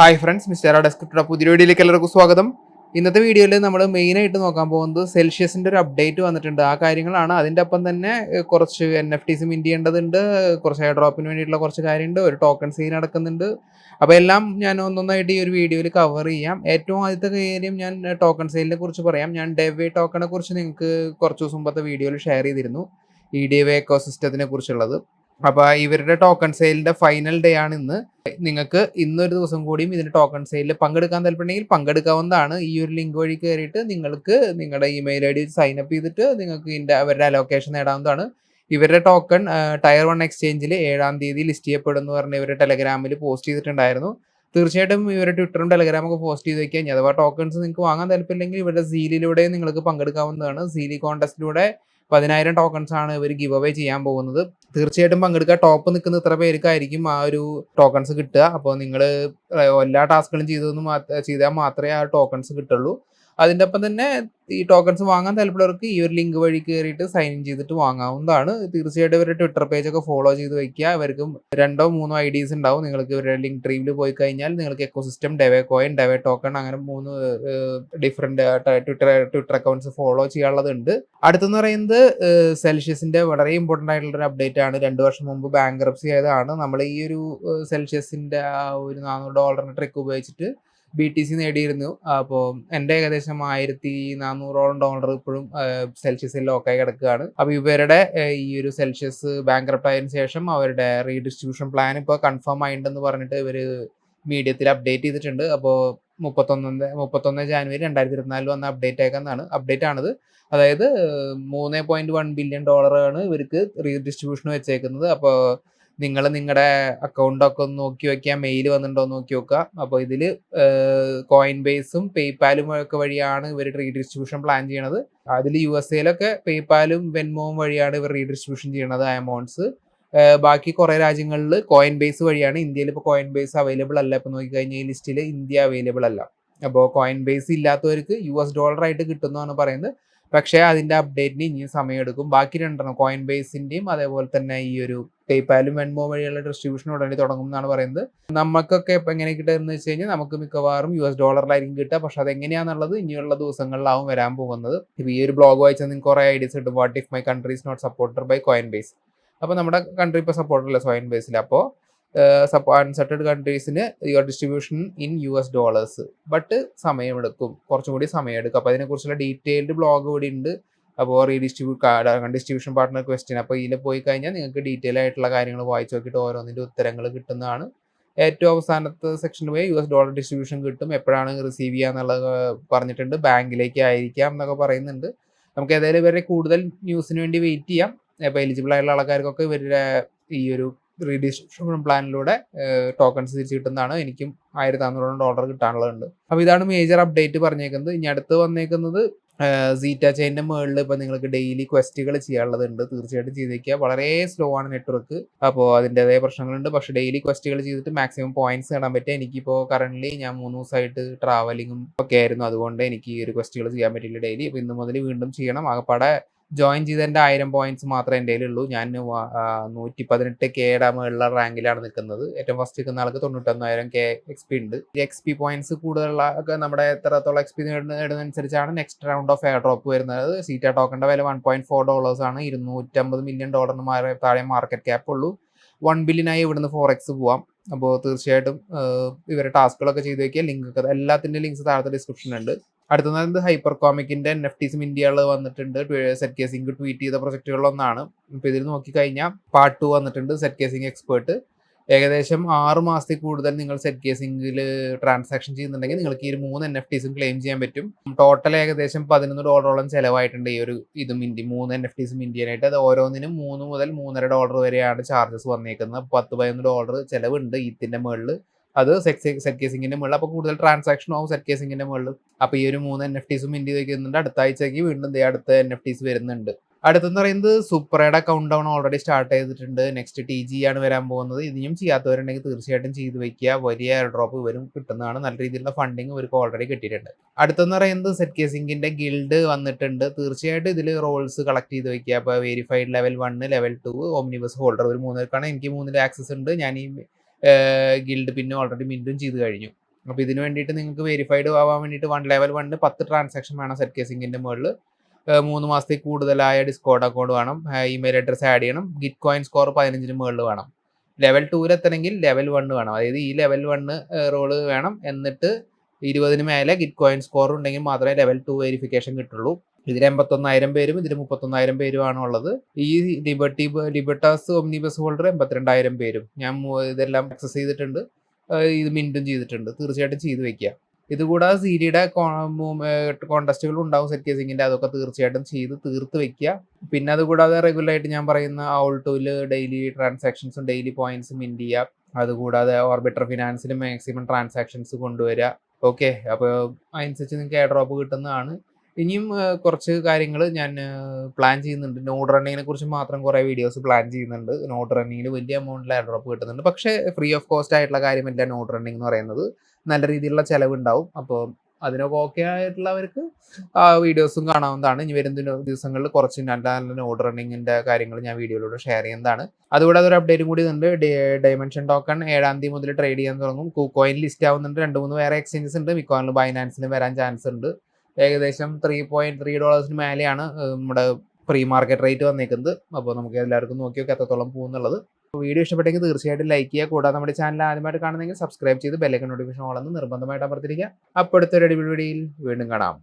Hi friends mister ഡെസ്ക്രിപ്റ്റഡ് പുതിയ വീഡിയോയിലേക്ക് എല്ലാവർക്കും സ്വാഗതം. ഇന്നത്തെ വീഡിയോയിൽ നമ്മൾ മെയിനായിട്ട് നോക്കാൻ പോകുന്നത് സെൽഷ്യസിന്റെ ഒരു അപ്ഡേറ്റ് വന്നിട്ടുണ്ട്. ആ കാര്യങ്ങളാണ്. അതിന്റെ അപ്പം തന്നെ കുറച്ച് എൻ എഫ് ടീസ് മിന്റ് ചെയ്യേണ്ടതുണ്ട് കുറച്ച് എയർ ഡ്രോപ്പിന് വേണ്ടിയിട്ടുള്ള കുറച്ച് കാര്യമുണ്ട് ഒരു ടോക്കൺ സീൻ നടക്കുന്നുണ്ട്. അപ്പോൾ എല്ലാം ഞാൻ ഒന്നൊന്നായിട്ട് ഈ ഒരു വീഡിയോയിൽ കവർ ചെയ്യാം. ഏറ്റവും ആദ്യത്തെ കാര്യം ഞാൻ ടോക്കൺ സെയിലിനെ കുറിച്ച് പറയാം. ഞാൻ ഡെവേ ടോക്കണെ കുറിച്ച് നിങ്ങൾക്ക് കുറച്ച് ദിവസം മുമ്പത്തെ വീഡിയോയിൽ ഷെയർ ചെയ്തിരുന്നു. ഈ ഡെവേ എക്കോ സിസ്റ്റത്തിനെ കുറിച്ചുള്ളത്. അപ്പോൾ ഇവരുടെ ടോക്കൺ സെയിലിന്റെ ഫൈനൽ ഡേ ആണ് ഇന്ന്. നിങ്ങൾക്ക് ഇന്നൊരു ദിവസം കൂടിയും ഇതിന്റെ ടോക്കൺ സെയിലിൽ പങ്കെടുക്കാൻ താല്പര്യമുണ്ടെങ്കിൽ പങ്കെടുക്കാവുന്നതാണ്. ഈ ഒരു ലിങ്ക് വഴി കയറിയിട്ട് നിങ്ങൾക്ക് നിങ്ങളുടെ email I D sign up ചെയ്തിട്ട് നിങ്ങൾക്ക് ഇതിന്റെ അവരുടെ അലോക്കേഷൻ നേടാവുന്നതാണ്. ഇവരുടെ ടോക്കൺ ടയർ വൺ എക്സ്ചേഞ്ചിൽ ഏഴാം തീയതി ലിസ്റ്റ് ചെയ്യപ്പെടും എന്ന് പറഞ്ഞ് ഇവരുടെ ടെലഗ്രാമിൽ പോസ്റ്റ് ചെയ്തിട്ടുണ്ടായിരുന്നു. തീർച്ചയായിട്ടും ഇവരുടെ ട്വിറ്ററും ടെലഗ്രാമും ഒക്കെ പോസ്റ്റ് ചെയ്ത് വെക്കുക. അഥവാ ടോക്കൺസ് നിങ്ങൾക്ക് വാങ്ങാൻ താല്പര്യമില്ലെങ്കിൽ ഇവരുടെ സീലിലൂടെ നിങ്ങൾക്ക് പങ്കെടുക്കാവുന്നതാണ്. സീലി കോൺടെസ്റ്റിലൂടെ പതിനായിരം ടോക്കൺസ് ആണ് ഇവർ ഗിവ് അവേ ചെയ്യാൻ പോകുന്നത്. തീർച്ചയായിട്ടും പങ്കെടുക്കുക ടോപ്പ് നിൽക്കുന്ന ഇത്ര പേർക്കായിരിക്കും ആ ഒരു ടോക്കൺസ് കിട്ടുക. അപ്പോൾ നിങ്ങൾ എല്ലാ ടാസ്കുകളും ചെയ്തതെന്ന് ചെയ്താൽ മാത്രമേ ആ ടോക്കൺസ് കിട്ടുള്ളൂ. അതിന്റെ ഒപ്പം തന്നെ ഈ ടോക്കൺസ് വാങ്ങാൻ താല്പര്യമുള്ളവർക്ക് ഈ ഒരു ലിങ്ക് വഴി കയറിയിട്ട് സൈൻ ഇൻ ചെയ്തിട്ട് വാങ്ങാവുന്നതാണ്. തീർച്ചയായിട്ടും ഇവരുടെ ട്വിറ്റർ പേജ് ഒക്കെ ഫോളോ ചെയ്ത് വെക്കുക. ഇവർക്കും രണ്ടോ മൂന്നോ ഐ ഡീസ് ഉണ്ടാവും. നിങ്ങൾക്ക് ഇവരുടെ ലിങ്ക് ട്രീവിൽ പോയി കഴിഞ്ഞാൽ നിങ്ങൾക്ക് എക്കോസിസ്റ്റം ഡെവേ കോയിൻ ഡെവേ ടോക്കൺ അങ്ങനെ മൂന്ന് different Twitter Twitter accounts follow ചെയ്യാനുള്ളതുണ്ട്. അടുത്തെന്ന് പറയുന്നത് സെൽഷ്യസിന്റെ വളരെ ഇമ്പോർട്ടന്റ് ആയിട്ടുള്ള ഒരു അപ്ഡേറ്റ് ആണ്. രണ്ട് വർഷം മുമ്പ് ബാങ്ക്രപ്സി ആയതാണ്. നമ്മൾ ഈ ഒരു സെൽഷ്യസിന്റെ ആ ഒരു നാനൂറ് ഡോളറിന്റെ ട്രിക്ക് ഉപയോഗിച്ചിട്ട് ബി ടി സി നേടിയിരുന്നു. അപ്പോൾ എന്റെ ഏകദേശം ആയിരത്തി നാനൂറോളം ഡോളർ ഇപ്പോഴും സെൽഷ്യസിൽ ലോക്കായി കിടക്കുകയാണ്. അപ്പോൾ ഇവരുടെ ഈ ഒരു സെൽഷ്യസ് ബാങ്ക്രപ്റ്റ് ആയതിനു ശേഷം അവരുടെ റീഡിസ്ട്രിബ്യൂഷൻ പ്ലാൻ ഇപ്പോൾ കൺഫേം ആയിട്ടുണ്ടെന്ന് പറഞ്ഞിട്ട് ഇവർ മീഡിയത്തിൽ അപ്ഡേറ്റ് ചെയ്തിട്ടുണ്ട്. അപ്പോൾ മുപ്പത്തൊന്ന് മുപ്പത്തൊന്ന് ജാനുവരി രണ്ടായിരത്തി ഇരുപത്തിനാലിൽ വന്ന അപ്ഡേറ്റ് ആക്കാന്നാണ് അപ്ഡേറ്റ് ആണത്. അതായത് മൂന്ന് പോയിന്റ് വൺ ബില്യൺ ഡോളറാണ് ഇവർക്ക് റീഡിസ്ട്രിബ്യൂഷൻ വെച്ചേക്കുന്നത്. അപ്പോൾ നിങ്ങൾ നിങ്ങളുടെ അക്കൗണ്ടൊക്കെ ഒന്ന് നോക്കി വെക്കുക മെയിൽ വന്നിട്ടുണ്ടോ നോക്കി വെക്കുക അപ്പോൾ ഇതിൽ കോയിൻ ബേസും പേയ്പാലും ഒക്കെ വഴിയാണ് ഇവർ റീഡിസ്ട്രിബ്യൂഷൻ പ്ലാൻ ചെയ്യണത്. അതിൽ യു എസ് എയിലൊക്കെ പേയ്പാലും വെൻമോവും വഴിയാണ് ഇവർ റീഡിസ്ട്രിബ്യൂഷൻ ചെയ്യണത് ആ എമൗണ്ട്സ് ബാക്കി കുറേ രാജ്യങ്ങളിൽ കോയിൻ ബേസ് വഴിയാണ്. ഇന്ത്യയിൽ ഇപ്പോൾ കോയിൻ ബേസ് അവൈലബിൾ അല്ല. ഇപ്പോൾ നോക്കിക്കഴിഞ്ഞാൽ ഈ ലിസ്റ്റിൽ ഇന്ത്യ അവൈലബിൾ അല്ല. അപ്പോൾ കോയിൻ ബേസ് ഇല്ലാത്തവർക്ക് യു എസ് ഡോളർ ആയിട്ട് കിട്ടുന്നതാണ് പറയുന്നത്. പക്ഷേ അതിന്റെ അപ്ഡേറ്റിന് ഇനിയും സമയമെടുക്കും. ബാക്കി രണ്ടെണ്ണം കോയിൻ ബേസിന്റെയും അതേപോലെ തന്നെ ഈ ഒരു പേയ്പാലും വെൻമോ വഴിയുള്ള ഡിസ്ട്രിബ്യൂഷൻ ഉടനെ തുടങ്ങും എന്നാണ് പറയുന്നത്. നമുക്കൊക്കെ ഇപ്പം എങ്ങനെ കിട്ടുക വെച്ച് കഴിഞ്ഞാൽ നമുക്ക് മിക്കവാറും യു എസ് ഡോളറിലായിരിക്കും കിട്ടുക. പക്ഷെ അതെങ്ങനെയാണെന്നുള്ളത് ഇനിയുള്ള ദിവസങ്ങളിലാവും വരാൻ പോകുന്നത്. ഇപ്പം ഈ ഒരു ബ്ലോഗ് വായിച്ചാൽ നിങ്ങൾക്ക് കുറേ ഐഡിയസ് കിട്ടും. What if my country is not supported by Coinbase അപ്പോൾ നമ്മുടെ കൺട്രി ഇപ്പോൾ സപ്പോർട്ടല്ല സോയിൻ ബേസിൽ അപ്പോൾ unsupported കൺട്രീസിന് your distribution in U S dollars but സമയമെടുക്കും. കുറച്ചും കൂടി സമയമെടുക്കും. അപ്പോൾ അതിനെക്കുറിച്ചുള്ള ഡീറ്റെയിൽഡ് ബ്ലോഗ് കൂടി ഉണ്ട്. അപ്പോൾ റീഡിസ്ട്രിബ്യൂട്ട് ഡിസ്ട്രിബ്യൂഷൻ പാർട്ട്ണർ ക്വസ്റ്റ്യൻ അപ്പോൾ ഇതിൽ പോയി കഴിഞ്ഞാൽ നിങ്ങൾക്ക് ഡീറ്റെയിൽ ആയിട്ടുള്ള കാര്യങ്ങൾ വായിച്ച് നോക്കിയിട്ട് ഓരോന്നിന്റെ ഉത്തരങ്ങൾ കിട്ടുന്നതാണ്. ഏറ്റവും അവസാനത്തെ സെക്ഷനിൽ പോയി യു എസ് ഡോളർ ഡിസ്ട്രിബ്യൂഷൻ കിട്ടും. എപ്പോഴാണ് റിസീവ് ചെയ്യുക എന്നുള്ളത് പറഞ്ഞിട്ടുണ്ട്. ബാങ്കിലേക്ക് ആയിരിക്കാം എന്നൊക്കെ പറയുന്നുണ്ട്. നമുക്ക് ഏതായാലും ഇവരുടെ കൂടുതൽ ന്യൂസിന് വേണ്ടി വെയിറ്റ് ചെയ്യാം. അപ്പോൾ എലിജിബിൾ ആയിട്ടുള്ള ആൾക്കാർക്കൊക്കെ ഇവരുടെ ഈ ഒരു റീഡിസ്ട്രിബ്യൂഷൻ പ്ലാനിലൂടെ ടോക്കൺസ് തിരിച്ചു കിട്ടുന്നതാണ്. എനിക്കും ആയിരത്തി നാനൂറോളം ഡോളർ കിട്ടാനുള്ളതുണ്ട്. അപ്പോൾ ഇതാണ് മേജർ അപ്ഡേറ്റ് പറഞ്ഞേക്കുന്നത്. ഇനി അടുത്ത് വന്നേക്കുന്നത് സീറ്റ ചെയിന്റെ മുകളിൽ ഇപ്പോൾ നിങ്ങൾക്ക് ഡെയിലി ക്വസ്റ്റുകൾ ചെയ്യാനുള്ളതുണ്ട്. തീർച്ചയായിട്ടും ചെയ്തേക്കുക. വളരെ സ്ലോ ആണ് നെറ്റ്വർക്ക് അപ്പോൾ അതിന്റെതായ പ്രശ്നങ്ങളുണ്ട്. പക്ഷേ ഡെയിലി ക്വസ്റ്റുകൾ ചെയ്തിട്ട് മാക്സിമം പോയിന്റ്സ് നേടാൻ പറ്റുക എനിക്കിപ്പോൾ കറന്റ് ഞാൻ മൂന്ന് ദിവസമായിട്ട് ട്രാവലിങ്ങും ഒക്കെ ആയിരുന്നു. അതുകൊണ്ട് എനിക്ക് ഈ ഒരു ക്വസ്റ്റുകൾ ചെയ്യാൻ പറ്റില്ല ഡെയിലി അപ്പോൾ ഇന്ന് മുതൽ വീണ്ടും ചെയ്യണം. ആകപ്പാടെ ജോയിൻ ചെയ്തതിന്റെ ആയിരം പോയിന്റ്സ് മാത്രമേ എന്റെ ഉള്ളൂ ഞാൻ നൂറ്റി പതിനെട്ട് കെയുടെ മുകളിലുള്ള റാങ്കിലാണ് നിൽക്കുന്നത്. ഏറ്റവും ഫസ്റ്റ് നിൽക്കുന്ന ആൾക്ക് തൊണ്ണൂറ്റൊന്നായിരം കെ എക്സ് പി ഉണ്ട്. എക്സ് പി പോയിന്റ്സ് കൂടുതലുള്ള ഒക്കെ നമ്മുടെ എത്രത്തോളം എക്സ് പി നേടുന്നതനുസരിച്ചാണ് next round of airdrop വരുന്നത്. സീറ്റ ടോക്കണിന്റെ വില വൺ പോയിന്റ് ഫോർ ഡോളേഴ്സ് ആണ്. ഇരുന്നൂറ്റമ്പത് മില്യൺ ഡോളറിന് താഴെ മാർക്കറ്റ് ക്യാപ്പ് ഉള്ളൂ. വൺ ബില്യനായി ഇവിടുന്ന് ഫോർ എക്സ് പോവാം. അപ്പോൾ തീർച്ചയായിട്ടും ഇവരുടെ ടാസ്കുകളൊക്കെ ചെയ്ത് വെക്കുക. ലിങ്ക് എല്ലാത്തിന്റെ ലിങ്ക്സ് താഴത്തെ ഡിസ്ക്രിപ്ഷനുണ്ട് അടുത്തത് ഹൈപ്പർ കോമിക്കിന്റെ എൻ എഫ് ടിസും ഇന്ത്യകൾ വന്നിട്ടുണ്ട് സെറ്റ് കേസിംഗ് ട്വീറ്റ് ചെയ്ത പ്രൊജക്റ്റുകളൊന്നാണ്. ഇപ്പോൾ ഇതിൽ നോക്കിക്കഴിഞ്ഞാൽ പാർട്ട് ടു വന്നിട്ടുണ്ട് സെറ്റ് കേസിംഗ് എക്സ്പേർട്ട് ഏകദേശം ആറ് മാസത്തിൽ കൂടുതൽ നിങ്ങൾ സെറ്റ് കേസിംഗിൽ ട്രാൻസാക്ഷൻ ചെയ്യുന്നുണ്ടെങ്കിൽ നിങ്ങൾക്ക് ഈ മൂന്ന് എൻ എഫ് ടിസും ക്ലെയിം ചെയ്യാൻ പറ്റും. ടോട്ടൽ ഏകദേശം പതിനൊന്ന് ഡോളറോളം ചിലവായിട്ടുണ്ട് ഈ ഒരു ഇതും ഇന്ത്യ മൂന്ന് എൻ എഫ് ടിസും ഇന്ത്യനായിട്ട് അത് ഓരോന്നിനും മൂന്ന് മുതൽ മൂന്നര ഡോളർ വരെയാണ് ചാർജസ് വന്നേക്കുന്നത്. പത്ത് പതിനൊന്ന് ഡോളർ ചിലവുണ്ട് ഇതിന്റെ മുകളിൽ അത് സെറ്റ് സെറ്റ് കേസിംഗിന്റെ മുകളിൽ. അപ്പോൾ കൂടുതൽ ട്രാൻസാക്ഷൻ ആവും സെറ്റ് കേസിംഗിന്റെ മുകളിൽ. അപ്പോൾ ഈ ഒരു മൂന്ന് എൻ എഫ് ടീസും ഇന്ത്യ വയ്ക്കുന്നുണ്ട് അടുത്ത ആഴ്ചയ്ക്ക് വീണ്ടും ദേ അടുത്ത എൻ എഫ് ടീസ് വരുന്നുണ്ട്. അടുത്തെന്ന് പറയുന്നത് സൂപ്പറയുടെ കൗണ്ട് ഡൗൺ ഓൾറെഡി സ്റ്റാർട്ട് ചെയ്തിട്ടുണ്ട്. നെക്സ്റ്റ് ടി ജി ആണ് വരാൻ പോകുന്നത്. ഇനിയും ചെയ്യാത്തവരുണ്ടെങ്കിൽ തീർച്ചയായിട്ടും ചെയ്ത് വെക്കുക. വലിയ എയർ ഡ്രോപ്പ് വരും കിട്ടുന്നതാണ്. നല്ല രീതിയിലുള്ള ഫണ്ടിങ് ഇവർക്ക് ഓൾറെഡി കിട്ടിയിട്ടുണ്ട്. അടുത്തെന്ന് പറയുന്നത് സെറ്റ് കേസിംഗിന്റെ ഗിൽഡ് വന്നിട്ടുണ്ട്. തീർച്ചയായിട്ടും ഇതിൽ റോൾസ് കളക്ട് ചെയ്ത് വെക്കുക. അപ്പോൾ verified level one level two omnibus holder ഒരു മൂന്നിലേക്കാണ് എനിക്ക് മൂന്നിൽ ആക്സസ് ഉണ്ട്. ഞാൻ ഈ ഗിൽഡ് പിന്നെ ഓൾറെഡി മിന്റും ചെയ്ത് കഴിഞ്ഞു. അപ്പോൾ ഇതിന് വേണ്ടിയിട്ട് നിങ്ങൾക്ക് വെരിഫൈഡ് ആവാൻ വേണ്ടിയിട്ട് വൺ ലെവൽ വണ്ണിന് പത്ത് ട്രാൻസാക്ഷൻ വേണം സെറ്റ് കേസിങ്ങിന്റെ മുകളിൽ മൂന്ന് മാസത്തിൽ കൂടുതലായ ഡിസ്കോഡ് അക്കൗണ്ട് വേണം. ഇമെയിൽ അഡ്രസ്സ് ആഡ് ചെയ്യണം. ഗിറ്റ് കോയിൻ സ്കോർ പതിനഞ്ചിന് മുകളിൽ വേണം. ലെവൽ ടൂവിൽ എത്തണമെങ്കിൽ ലെവൽ വണ്ണ് വേണം. അതായത് ഈ ലെവൽ വണ്ണ് റോൾ വേണം. എന്നിട്ട് ഇരുപതിന് മേലെ ഗിറ്റ് കോയിൻ സ്കോർ ഉണ്ടെങ്കിൽ മാത്രമേ ലെവൽ ടു വെരിഫിക്കേഷൻ കിട്ടുള്ളൂ. ഇതിൽ എൺപത്തൊന്നായിരം പേരും ഇതിൽ മുപ്പത്തൊന്നായിരം പേരുമാണ് ഉള്ളത്. ഈ ലിബർട്ടി ലിബർട്ടാസ് ഒമ്നിബസ് ഹോൾഡർ എൺപത്തിരണ്ടായിരം പേരും. ഞാൻ ഇതെല്ലാം ആക്സസ് ചെയ്തിട്ടുണ്ട്. ഇത് മിന്റും ചെയ്തിട്ടുണ്ട്. തീർച്ചയായിട്ടും ചെയ്തു വെക്കുക ഇതുകൂടാതെ സീരിയുടെ കോണ്ടസ്റ്റുകൾ ഉണ്ടാവും സെറ്റ് കേസിങ്ങിന്റെ അതൊക്കെ തീർച്ചയായിട്ടും ചെയ്ത് തീർത്ത് വെക്കുക പിന്നെ അതുകൂടാതെ റെഗുലറായിട്ട് ഞാൻ പറയുന്ന ഔൾട്ടൂൽ ഡെയിലി ട്രാൻസാക്ഷൻസും ഡെയിലി പോയിന്റ്സും മിന്റ് ചെയ്യുക. അതുകൂടാതെ ഓർബിറ്റർ ഫിനാൻസിൽ മാക്സിമം ട്രാൻസാക്ഷൻസ് കൊണ്ടുവരിക. ഓക്കെ അപ്പോൾ അതനുസരിച്ച് നിങ്ങൾക്ക് എയർ ഡ്രോപ്പ് കിട്ടുന്നതാണ്. ഇനിയും കുറച്ച് കാര്യങ്ങൾ ഞാൻ പ്ലാൻ ചെയ്യുന്നുണ്ട്. നോഡ് റണ്ണിങ്ങിനെ കുറിച്ച് മാത്രം കുറേ വീഡിയോസ് പ്ലാൻ ചെയ്യുന്നുണ്ട്. നോഡ് റണ്ണിങ്ങിൽ വലിയ എമൗണ്ടിൽ ഡ്രോപ്പ് കിട്ടുന്നുണ്ട്. പക്ഷേ ഫ്രീ ഓഫ് കോസ്റ്റ് ആയിട്ടുള്ള കാര്യമല്ല നോഡ് റണ്ണിങ് എന്ന് പറയുന്നത്. നല്ല രീതിയിലുള്ള ചിലവുണ്ടാവും. അപ്പോൾ അതിനൊക്കെ ഓക്കെ ആയിട്ടുള്ളവർക്ക് ആ വീഡിയോസും കാണാവുന്നതാണ്. ഇനി വരുന്ന ദിവസങ്ങളിൽ കുറച്ച് നല്ല നല്ല നോഡ് റണ്ണിങ്ങിന്റെ കാര്യങ്ങൾ ഞാൻ വീഡിയോയിലൂടെ ഷെയർ ചെയ്യുന്നതാണ്. അതുകൂടാതെ ഒരു അപ്ഡേറ്റും കൂടി ഉണ്ട് ഡൈമെൻഷൻ ടോക്കൺ ഏഴാം തീയതി മുതൽ ട്രേഡ് ചെയ്യാൻ തുടങ്ങും. കൂക്കോയിൻ ലിസ്റ്റ് ആവുന്നുണ്ട്. രണ്ട് മൂന്ന് വേറെ എക്സ്ചേഞ്ചസ് ഉണ്ട്. മിക്കവാറും ബൈനാൻസിന് വരാൻ ചാൻസ് ഉണ്ട്. ഏകദേശം ത്രീ പോയിന്റ് ത്രീ ഡോളേഴ്സിന് മേലെയാണ് നമ്മുടെ പ്രീ മാർക്കറ്റ് റേറ്റ് വന്നേക്കുന്നത്. അപ്പോൾ നമുക്ക് എല്ലാവർക്കും നോക്കി നോക്കി എത്രത്തോളം പോകുന്നുള്ളത് വീഡിയോ ഇഷ്ടപ്പെട്ടെങ്കിൽ തീർച്ചയായിട്ടും ലൈക്ക് ചെയ്യുക. കൂടാതെ നമ്മുടെ ചാനൽ ആദ്യമായിട്ട് കാണുന്നെങ്കിൽ സബ്സ്ക്രൈബ് ചെയ്ത് ബെല്ലൈക്കൺ നോട്ടിഫിക്കേഷൻ ഓളെന്ന് നിർബന്ധമായിട്ട് അമർത്തിരിക്കുക. അപ്പോൾ ഒരു അടിപൊളി വീഡിയോയിൽ വീണ്ടും കാണാം.